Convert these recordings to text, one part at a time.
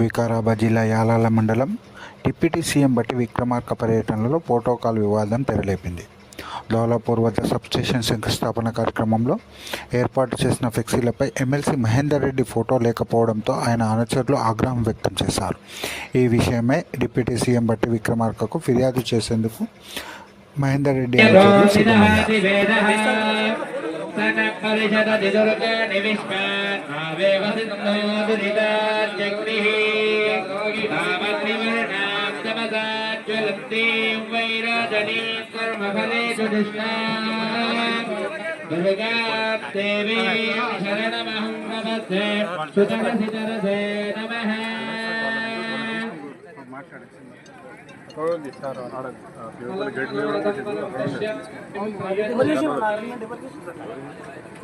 వికారాబాద్ జిల్లా యాలాల మండలం deputy CM బట్టి విక్రమార్క పర్యటనలో ప్రోటోకాల్ వివాదం తెరలేపింది. దౌలాపూర్ వద్ద సబ్స్టేషన్ శంకుస్థాపన కార్యక్రమంలో ఏర్పాటు చేసిన ఫ్లెక్సీలపై ఎమ్మెల్సీ మహేందర్ రెడ్డి ఫోటో లేకపోవడంతో ఆయన అనుచరులు ఆగ్రహం వ్యక్తం చేశారు. ఈ విషయమై డిప్యూటీ సీఎం బట్టి విక్రమార్కకు ఫిర్యాదు చేసేందుకు మహేందర్ రెడ్డి అనుచరులు సిద్ధమయ్యారు. దేవీ శరణమహం నమస్తే సుతరసితరసే నమః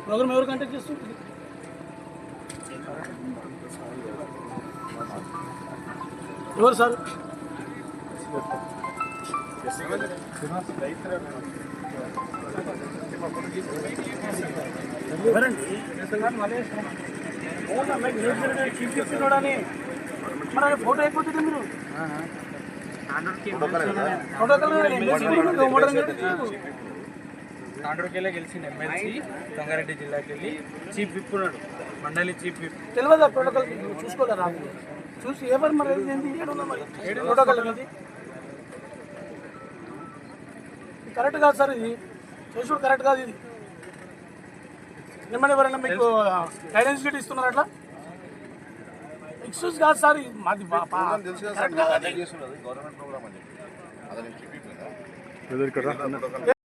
ప్రోగ్రామ్ ఎవరు కంటాక్ట్ చేస్తుంది ఎవరు సార్? ఎవరండి? మరి ఫోటో అయిపోతుంది మీరు? ఫోటో తాండూరుకెళ్ళి గెలిచిన ఎమ్మెల్సీ రంగారెడ్డి జిల్లాకి వెళ్ళి చీఫ్ విప్ ఉన్నాడు. మండలి చీఫ్ విప్. తెలియదా ప్రోటోకాల్ చూసుకోదా రాదు చూసి ఎవరు మరి? అనేది కరెక్ట్ కాదు సార్ ఇది. చేసుడు కరెక్ట్ కాదు ఇది. ఏమన్నా ఎవరైనా మీకు గైడెన్స్ గిట్ ఇస్తున్నారు అట్లా? ఎక్స్క్యూజ్ కాదు సార్ ఇది. మాది కరెక్ట్ కాదు అది.